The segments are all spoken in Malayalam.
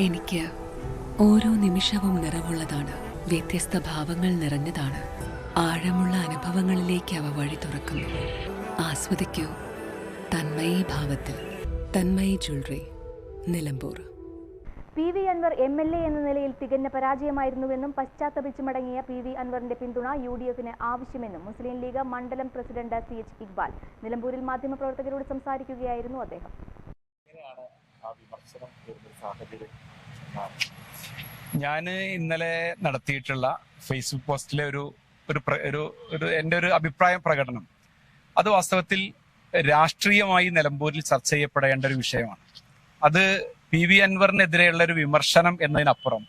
എനിക്ക് ഓരോ നിമിഷവും നിറവുള്ളതാണ്. വ്യത്യസ്ത ഭാവങ്ങൾ നിറഞ്ഞതാണ്. ആഴമുള്ള അനുഭവങ്ങളിലേക്ക് അവ വഴി തുറക്കുന്നു. ആസ്വദിക്കൂ. തന്മയി ഭാവത്തിൽ. Tanmayi jewellery. Nilambur. P V Anvar M L A എന്ന നിലയിൽ തികഞ്ഞ പരാജയമായിരുന്നുവെന്നും പശ്ചാത്തപിച്ചു മടങ്ങിയ പി വി അൻവറിന്റെ പിന്തുണ യു ഡി എഫിന് ആവശ്യമെന്നും മുസ്ലിം ലീഗ് മണ്ഡലം പ്രസിഡന്റ് സി എച്ച് ഇക്ബാൽ നിലമ്പൂരിൽ മാധ്യമപ്രവർത്തകരോട് സംസാരിക്കുകയായിരുന്നു അദ്ദേഹം. ആ ഞാൻ ഇന്നലെ നടത്തിയിട്ടുള്ള ഫേസ്ബുക്ക് പോസ്റ്റിലെ ഒരു ഒരു ഒരു ഒരു എന്റെ ഒരു അഭിപ്രായ പ്രകടനം. അത് വാസ്തവത്തിൽ രാഷ്ട്രീയമായി നിലമ്പൂരിൽ ചർച്ച ചെയ്യപ്പെടേണ്ട ഒരു വിഷയമാണ്. അത് പി വി അൻവറിനെതിരെയുള്ള ഒരു വിമർശനം എന്നതിനപ്പുറം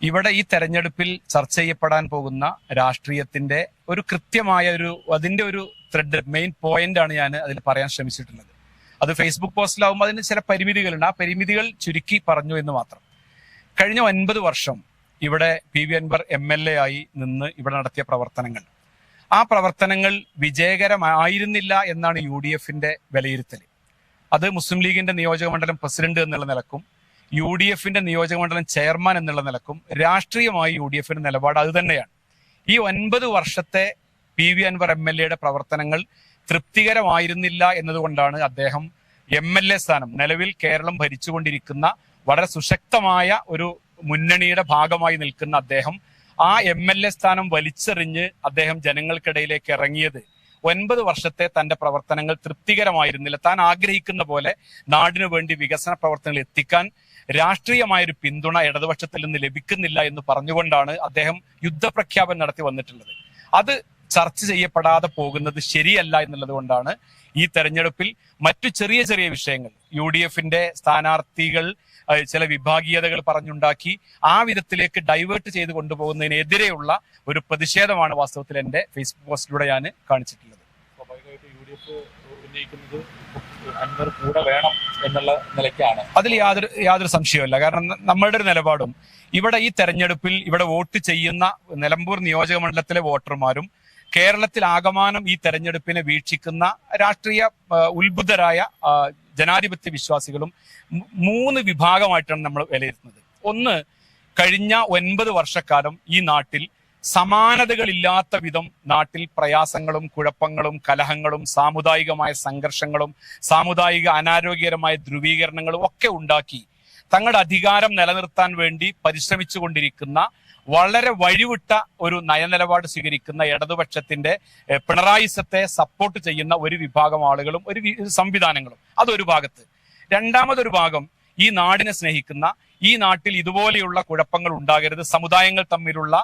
ഇവിടെ ഈ തെരഞ്ഞെടുപ്പിൽ ചർച്ച ചെയ്യപ്പെടാൻ പോകുന്ന രാഷ്ട്രീയത്തിന്റെ ഒരു കൃത്യമായ ഒരു അതിന്റെ ഒരു ത്രെഡ് മെയിൻ പോയിന്റ് ആണ് ഞാൻ അതിൽ പറയാൻ ശ്രമിച്ചിട്ടുള്ളത്. അത് ഫേസ്ബുക്ക് പോസ്റ്റിലാവുമ്പോൾ അതിന് ചില പരിമിതികളുണ്ട്. ആ പരിമിതികൾ ചുരുക്കി പറഞ്ഞു എന്ന് മാത്രം. കഴിഞ്ഞ ഒൻപത് വർഷം ഇവിടെ P V Anvar M L A ആയി നിന്ന് ഇവിടെ നടത്തിയ പ്രവർത്തനങ്ങൾ. ആ പ്രവർത്തനങ്ങൾ വിജയകരമായിരുന്നില്ല എന്നാണ് യു ഡി എഫിന്റെ വിലയിരുത്തൽ അത് മുസ്ലിം ലീഗിന്റെ നിയോജക മണ്ഡലം പ്രസിഡന്റ് എന്നുള്ള നിലക്കും യു ഡി എഫിന്റെ ചെയർമാൻ എന്നുള്ള നിലക്കും രാഷ്ട്രീയമായി യു ഡി എഫിന്റെ നിലപാട് അത് തന്നെയാണ്. ഈ ഒൻപത് വർഷത്തെ P V Anvar M L എയുടെ പ്രവർത്തനങ്ങൾ തൃപ്തികരമായിരുന്നില്ല എന്നതുകൊണ്ടാണ് അദ്ദേഹം എം എൽ എ സ്ഥാനം നിലവിൽ കേരളം ഭരിച്ചുകൊണ്ടിരിക്കുന്ന വളരെ സുശക്തമായ ഒരു മുന്നണിയുടെ ഭാഗമായി നിൽക്കുന്ന അദ്ദേഹം ആ എം എൽ എ സ്ഥാനം വലിച്ചെറിഞ്ഞ് അദ്ദേഹം ജനങ്ങൾക്കിടയിലേക്ക് ഇറങ്ങിയത്. ഒൻപത് വർഷത്തെ തന്റെ പ്രവർത്തനങ്ങൾ തൃപ്തികരമായിരുന്നില്ല. താൻ ആഗ്രഹിക്കുന്ന പോലെ നാടിനു വേണ്ടി വികസന പ്രവർത്തനങ്ങൾ എത്തിക്കാൻ രാഷ്ട്രീയമായ ഒരു പിന്തുണ ഇടതുപക്ഷത്തിൽ നിന്ന് ലഭിക്കുന്നില്ല എന്ന് പറഞ്ഞുകൊണ്ടാണ് അദ്ദേഹം യുദ്ധപ്രഖ്യാപനം നടത്തി വന്നിട്ടുള്ളത്. അത് ചർച്ച ചെയ്യപ്പെടാതെ പോകുന്നത് ശരിയല്ല എന്നുള്ളത് കൊണ്ടാണ് ഈ തെരഞ്ഞെടുപ്പിൽ മറ്റു ചെറിയ ചെറിയ വിഷയങ്ങൾ യു ഡി എഫിന്റെ സ്ഥാനാർത്ഥികൾ ചില വിഭാഗീയതകൾ പറഞ്ഞുണ്ടാക്കി ആ വിധത്തിലേക്ക് ഡൈവേർട്ട് ചെയ്ത് കൊണ്ടുപോകുന്നതിനെതിരെയുള്ള ഒരു പ്രതിഷേധമാണ് വാസ്തവത്തിൽ എന്റെ ഫേസ്ബുക്ക് പോസ്റ്റിലൂടെ ഞാൻ കാണിച്ചിട്ടുള്ളത്. ഉന്നയിക്കുന്നത് അൻവർ കൂടെ വേണം എന്നുള്ള നിലയ്ക്കാണ്. അതിൽ യാതൊരു യാതൊരു സംശയവുമില്ല. കാരണം നമ്മളുടെ ഒരു നിലപാടും. ഇവിടെ ഈ തെരഞ്ഞെടുപ്പിൽ ഇവിടെ വോട്ട് ചെയ്യുന്ന നിലമ്പൂർ നിയോജക മണ്ഡലത്തിലെ വോട്ടർമാരും കേരളത്തിൽ ആകമാനം ഈ തെരഞ്ഞെടുപ്പിനെ വീക്ഷിക്കുന്ന രാഷ്ട്രീയ ഉത്ഭുതരായ ജനാധിപത്യ വിശ്വാസികളും മൂന്ന് വിഭാഗമായിട്ടാണ് നമ്മൾ വിലയിരുത്തുന്നത്. ഒന്ന് കഴിഞ്ഞ ഒൻപത് വർഷക്കാലം ഈ നാട്ടിൽ സമാനതകളില്ലാത്ത വിധം നാട്ടിൽ പ്രയാസങ്ങളും കുഴപ്പങ്ങളും കലഹങ്ങളും സാമുദായികമായ സംഘർഷങ്ങളും സാമുദായിക അനാരോഗ്യകരമായ ധ്രുവീകരണങ്ങളും ഒക്കെ ഉണ്ടാക്കി തങ്ങളുടെ അധികാരം നിലനിർത്താൻ വേണ്ടി പരിശ്രമിച്ചുകൊണ്ടിരിക്കുന്ന വളരെ വഴിവിട്ട ഒരു നയനിലപാട് സ്വീകരിക്കുന്ന ഇടതുപക്ഷത്തിന്റെ പിണറായിസത്തെ സപ്പോർട്ട് ചെയ്യുന്ന ഒരു വിഭാഗം ആളുകളും ഒരു സംവിധാനങ്ങളും. അതൊരു ഭാഗത്ത്. രണ്ടാമതൊരു ഭാഗം ഈ നാടിനെ സ്നേഹിക്കുന്ന ഈ നാട്ടിൽ ഇതുപോലെയുള്ള കുഴപ്പങ്ങൾ ഉണ്ടാകരുത് സമുദായങ്ങൾ തമ്മിലുള്ള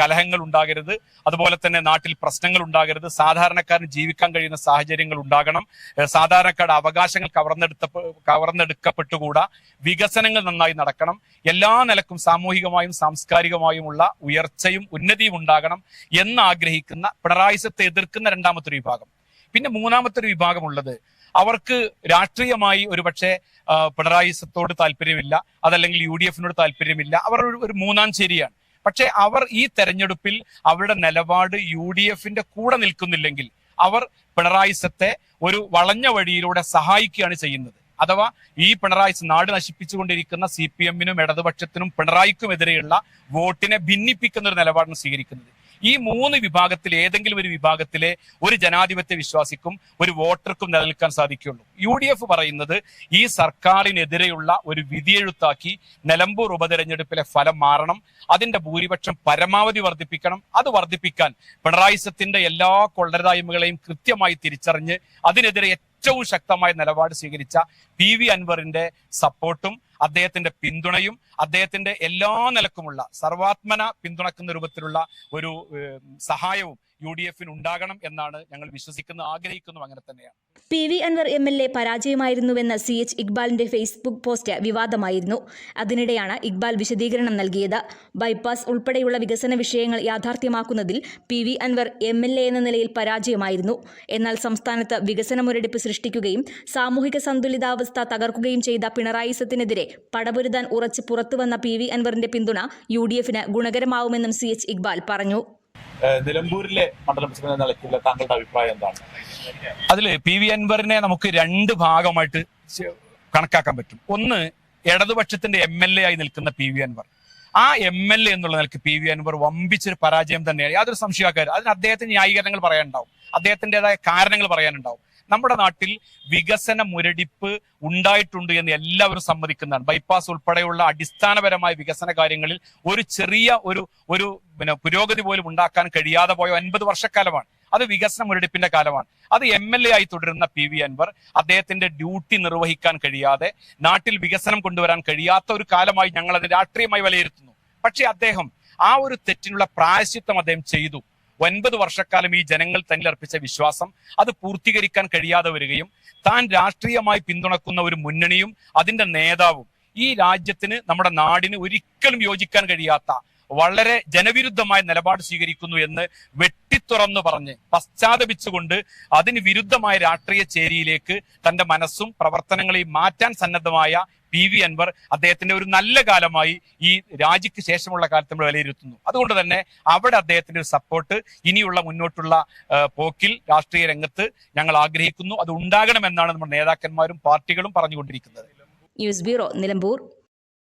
കലഹങ്ങൾ ഉണ്ടാകരുത് അതുപോലെ തന്നെ നാട്ടിൽ പ്രശ്നങ്ങൾ ഉണ്ടാകരുത് സാധാരണക്കാരന് ജീവിക്കാൻ കഴിയുന്ന സാഹചര്യങ്ങൾ ഉണ്ടാകണം സാധാരണക്കാരുടെ അവകാശങ്ങൾ കവർന്നെടുത്ത കവർന്നെടുക്കപ്പെട്ടുകൂടാ വികസനങ്ങൾ നന്നായി നടക്കണം എല്ലാ നിലക്കും സാമൂഹികമായും സാംസ്കാരികമായുമുള്ള ഉയർച്ചയും ഉന്നതിയും ഉണ്ടാകണം എന്ന് ആഗ്രഹിക്കുന്ന പിണറായിസത്തെ എതിർക്കുന്ന രണ്ടാമത്തെ വിഭാഗം. പിന്നെ മൂന്നാമത്തെ ഒരു വിഭാഗമുള്ളത് അവർക്ക് രാഷ്ട്രീയമായി ഒരുപക്ഷെ പിണറായി പിണറായിസത്തോട് താല്പര്യമില്ല അതല്ലെങ്കിൽ യു ഡി എഫിനോട് താല്പര്യമില്ല. അവർ ഒരു- മൂന്നാം ചേരിയാണ്. പക്ഷെ അവർ ഈ തെരഞ്ഞെടുപ്പിൽ അവരുടെ നിലപാട് യു ഡി എഫിന്റെ കൂടെ നിൽക്കുന്നില്ലെങ്കിൽ അവർ പിണറായിസത്തെ ഒരു വളഞ്ഞ വഴിയിലൂടെ സഹായിക്കുകയാണ് ചെയ്യുന്നത്. അഥവാ ഈ പിണറായി നാട് നശിപ്പിച്ചുകൊണ്ടിരിക്കുന്ന സി പി എമ്മിനും ഇടതുപക്ഷത്തിനും പിണറായിക്കും എതിരെയുള്ള വോട്ടിനെ ഭിന്നിപ്പിക്കുന്ന ഒരു നിലപാടാണ് സ്വീകരിക്കുന്നത്. ഈ മൂന്ന് വിഭാഗത്തിൽ ഏതെങ്കിലും ഒരു വിഭാഗത്തിലെ ഒരു ജനാധിപത്യ വിശ്വാസിക്കും ഒരു വോട്ടർക്കും നിലനിൽക്കാൻ സാധിക്കുകയുള്ളൂ. യു ഡി എഫ് പറയുന്നത് ഈ സർക്കാരിനെതിരെയുള്ള ഒരു വിധിയെഴുത്താക്കി നിലമ്പൂർ ഉപതെരഞ്ഞെടുപ്പിലെ ഫലം മാറണം അതിന്റെ ഭൂരിപക്ഷം പരമാവധി വർദ്ധിപ്പിക്കണം അത് വർദ്ധിപ്പിക്കാൻ പിണറായിസത്തിന്റെ എല്ലാ കൊള്ളരുതായ്മകളെയും കൃത്യമായി തിരിച്ചറിഞ്ഞ് അതിനെതിരെ ഏറ്റവും ശക്തമായ നിലപാട് സ്വീകരിച്ച പി വി അൻവറിന്റെ സപ്പോർട്ടും അദ്ദേഹത്തിന്റെ പിന്തുണയും അദ്ദേഹത്തിന്റെ എല്ലാ നിലക്കുമുള്ള സർവാത്മന പിന്തുണക്കുന്ന രൂപത്തിലുള്ള ഒരു സഹായവും യു ഡി എഫിന് ഉണ്ടാകണം എന്നാണ് ഞങ്ങൾ വിശ്വസിക്കുന്നു ആഗ്രഹിക്കുന്നു അങ്ങനെ തന്നെയാണ്. P V Anvar M L A പരാജയമായിരുന്നുവെന്ന C H ഇക്ബാലിന്റെ ഫേസ്ബുക്ക് പോസ്റ്റ് വിവാദമായിരുന്നു. അതിനിടെയാണ് ഇക്ബാൽ വിശദീകരണം നൽകിയത്. ബൈപ്പാസ് ഉൾപ്പെടെയുള്ള വികസന വിഷയങ്ങൾ യാഥാർത്ഥ്യമാക്കുന്നതിൽ P V Anvar M L A എന്ന നിലയിൽ പരാജയമായിരുന്നു. എന്നാൽ സംസ്ഥാനത്ത് വികസന മുരടിപ്പ് സൃഷ്ടിക്കുകയും സാമൂഹിക സന്തുലിതാവസ്ഥ തകർക്കുകയും ചെയ്ത പിണറായിസത്തിനെതിരെ പടപൊരുതാൻ ഉറച്ച് പുറത്തുവന്ന പി വി അൻവറിന്റെ പിന്തുണ യു ഡി എഫിന് ഗുണകരമാവുമെന്നും സി എച്ച് ഇക്ബാൽ പറഞ്ഞു. നിലമ്പൂരിലെ മണ്ഡലം പ്രസിഡന്റ് നിലയ്ക്കുള്ള താങ്കളുടെ അഭിപ്രായം എന്താണ്? അതിൽ പി വി അൻവറിനെ നമുക്ക് രണ്ട് ഭാഗമായിട്ട് കണക്കാക്കാൻ പറ്റും. ഒന്ന് ഇടതുപക്ഷത്തിന്റെ എം എൽ എ ആയി നിൽക്കുന്ന പി വി അൻവർ. ആ എം എൽ എ എന്നുള്ള നിലയ്ക്ക് പി വി അൻവർ വമ്പിച്ചൊരു പരാജയം തന്നെയാണ്. യാതൊരു സംശയക്കാരും. അതിന് അദ്ദേഹത്തിന് ന്യായീകരണങ്ങൾ പറയാനുണ്ടാവും. അദ്ദേഹത്തിന്റെതായ കാരണങ്ങൾ പറയാനുണ്ടാവും. നമ്മുടെ നാട്ടിൽ വികസന മുരടിപ്പ് ഉണ്ടായിട്ടുണ്ട് എന്ന് എല്ലാവരും സമ്മതിക്കുന്നതാണ്. ബൈപ്പാസ് ഉൾപ്പെടെയുള്ള അടിസ്ഥാനപരമായ വികസന കാര്യങ്ങളിൽ ഒരു ചെറിയ ഒരു ഒരു പിന്നെ പുരോഗതി പോലും ഉണ്ടാക്കാൻ കഴിയാതെ പോയ ഒൻപത് വർഷക്കാലമാണ്. അത് വികസന മുരടിപ്പിന്റെ കാലമാണ്. അത് എം എൽ എ ആയി തുടരുന്ന പി വി അൻവർ അദ്ദേഹത്തിന്റെ ഡ്യൂട്ടി നിർവഹിക്കാൻ കഴിയാതെ നാട്ടിൽ വികസനം കൊണ്ടുവരാൻ കഴിയാത്ത ഒരു കാലമായി ഞങ്ങൾ അത് രാഷ്ട്രീയമായി വിലയിരുത്തുന്നു. പക്ഷേ അദ്ദേഹം ആ ഒരു തെറ്റിനുള്ള പ്രായശ്ചിത്തം അദ്ദേഹം ചെയ്തു. ഒൻപത് വർഷക്കാലം ഈ ജനങ്ങൾ തന്നിൽ അർപ്പിച്ച വിശ്വാസം അത് പൂർത്തീകരിക്കാൻ കഴിയാതെ വരികയും താൻ രാഷ്ട്രീയമായി പിന്തുണക്കുന്ന ഒരു മുന്നണിയും അതിന്റെ നേതാവും ഈ രാജ്യത്തിന് നമ്മുടെ നാടിന് ഒരിക്കലും യോജിക്കാൻ കഴിയാത്ത വളരെ ജനവിരുദ്ധമായ നിലപാട് സ്വീകരിക്കുന്നു എന്ന് വെട്ടിത്തുറന്നു പറഞ്ഞ് പശ്ചാത്തപിച്ചുകൊണ്ട് അതിന് വിരുദ്ധമായ രാഷ്ട്രീയ ചേരിയിലേക്ക് തന്റെ മനസ്സും പ്രവർത്തനങ്ങളെയും മാറ്റാൻ സന്നദ്ധമായ പി വി അൻവർ അദ്ദേഹത്തിന്റെ ഒരു നല്ല കാലമായി ഈ രാജിക്ക് ശേഷമുള്ള കാലത്ത് നമ്മൾ വിലയിരുത്തുന്നു. അതുകൊണ്ട് തന്നെ അവിടെ അദ്ദേഹത്തിന്റെ ഒരു സപ്പോർട്ട് ഇനിയുള്ള മുന്നോട്ടുള്ള പോക്കിൽ രാഷ്ട്രീയ രംഗത്ത് ഞങ്ങൾ ആഗ്രഹിക്കുന്നു. അത് ഉണ്ടാകണമെന്നാണ് നമ്മുടെ നേതാക്കന്മാരും പാർട്ടികളും പറഞ്ഞുകൊണ്ടിരിക്കുന്നത്. News bureau Nilambur.